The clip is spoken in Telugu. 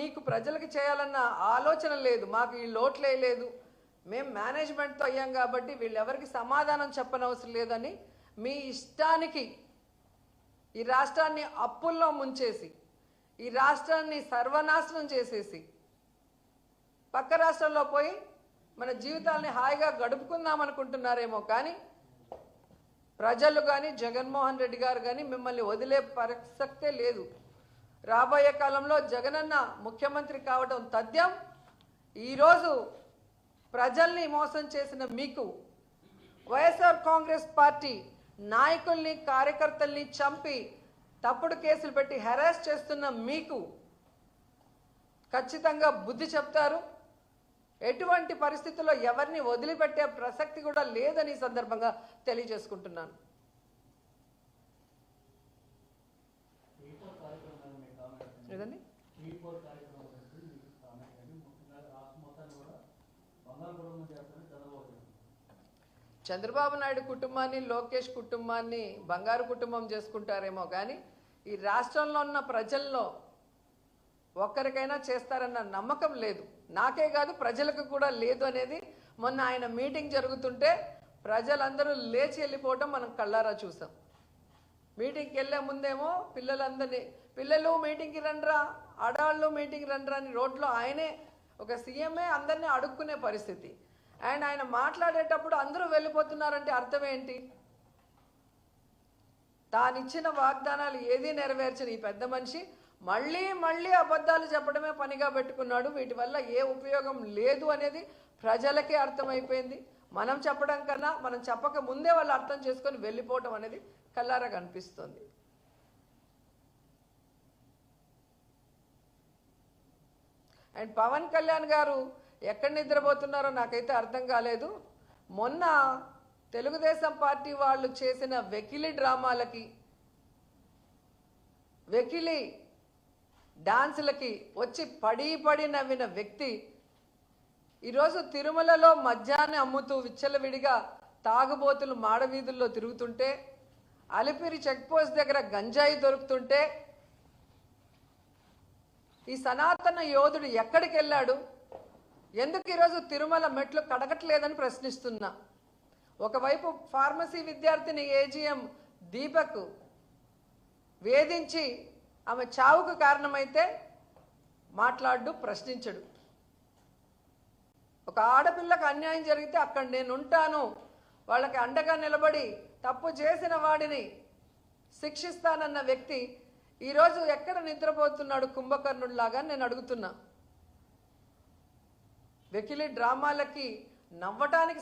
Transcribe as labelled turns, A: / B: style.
A: మీకు ప్రజలకు చేయాలన్న ఆలోచన లేదు మాకు ఈ లోట్లే లేదు. మేము మేనేజ్మెంట్తో అయ్యాం కాబట్టి వీళ్ళెవరికి సమాధానం చెప్పనవసరం లేదని మీ ఇష్టానికి ఈ రాష్ట్రాన్ని అప్పుల్లో ముంచేసి ఈ రాష్ట్రాన్ని సర్వనాశనం చేసేసి పక్క రాష్ట్రంలో పోయి మన జీవితాల్ని హాయిగా గడుపుకుందాం అనుకుంటున్నారేమో కానీ ప్రజలు కానీ జగన్మోహన్ రెడ్డి గారు కానీ మిమ్మల్ని వదిలే ప్రసక్తే లేదు. రాబోయే కాలంలో జగనన్న ముఖ్యమంత్రి కావడం తథ్యం. ఈరోజు ప్రజల్ని మోసం చేసిన మీకు వైఎస్ఆర్ కాంగ్రెస్ పార్టీ నాయకుల్ని కార్యకర్తల్ని చంపి తప్పుడు కేసులు పెట్టి హెరాస్ చేస్తున్న మీకు ఖచ్చితంగా బుద్ధి చెప్తారు. ఎటువంటి పరిస్థితుల్లో ఎవరిని వదిలిపెట్టే ప్రసక్తి కూడా లేదని సందర్భంగా తెలియజేసుకుంటున్నాను.
B: ఫోర్ కార్యక్రమం మీకు ముఖ్యంగా రాష్ట్ర మొత్తాన్ని కూడా చేస్తారని చంద్రబాబు
A: చంద్రబాబు నాయుడు కుటుంబాన్ని లోకేష్ కుటుంబాన్ని బంగారు కుటుంబం చేసుకుంటారేమో కానీ ఈ రాష్ట్రంలో ఉన్న ప్రజల్లో ఒక్కరికైనా చేస్తారన్న నమ్మకం లేదు. నాకే కాదు ప్రజలకు కూడా లేదు అనేది మొన్న ఆయన మీటింగ్ జరుగుతుంటే ప్రజలందరూ లేచి వెళ్ళిపోవటం మనం కళ్ళారా చూసాం. మీటింగ్కి వెళ్ళే ముందేమో పిల్లలందరినీ పిల్లలు మీటింగ్కి రండ్రా ఆడవాళ్ళు మీటింగ్కి రండ్రా అని రోడ్లో ఆయనే ఒక సీఎంఏ అందరినీ అడుక్కునే పరిస్థితి. అండ్ ఆయన మాట్లాడేటప్పుడు అందరూ వెళ్ళిపోతున్నారంటే అర్థం ఏంటి? తానిచ్చిన వాగ్దానాలు ఏదీ నెరవేర్చని ఈ పెద్ద మనిషి మళ్ళీ మళ్ళీ అబద్ధాలు చెప్పడమే పనిగా పెట్టుకున్నాడు. వీటి వల్ల ఏ ఉపయోగం లేదు అనేది ప్రజలకే అర్థమైపోయింది. మనం చెప్పడం కన్నా మనం చెప్పక ముందే వాళ్ళు అర్థం చేసుకొని వెళ్ళిపోవటం అనేది కల్లారా కనిపిస్తుంది. అండ్ పవన్ కళ్యాణ్ గారు ఎక్కడ నిద్రపోతున్నారో నాకైతే అర్థం కాలేదు. మొన్న తెలుగుదేశం పార్టీ వాళ్ళు చేసిన వెకిలి డ్రామాలకి వెకిలి డాన్సులకి వచ్చి పడి పడి నవ్విన వ్యక్తి ఈరోజు తిరుమలలో మద్యాన్ని అమ్ముతూ విచ్చలవిడిగా తాగుబోతులు మాడవీధుల్లో తిరుగుతుంటే అలిపిరి చెక్పోస్ట్ దగ్గర గంజాయి దొరుకుతుంటే ఈ సనాతన యోధుడు ఎక్కడికి వెళ్ళాడు? ఎందుకు ఈరోజు తిరుమల మెట్లు కడగట్లేదని ప్రశ్నిస్తున్నా. ఒకవైపు ఫార్మసీ విద్యార్థిని ఏజీఎం దీపక్ వేధించి ఆమె చావుకు కారణమైతే మాట్లాడు ప్రశ్నించడు. ఒక ఆడపిల్లకు అన్యాయం జరిగితే అక్కడ నేను ఉంటాను. వాళ్ళకి అండగా నిలబడి తప్పు చేసిన వాడిని శిక్షిస్తానన్న వ్యక్తి ఈరోజు ఎక్కడ నిద్రపోతున్నాడు కుంభకర్ణుడిలాగా నేను అడుగుతున్నా. వెకిలి డ్రామాలకి నవ్వటానికి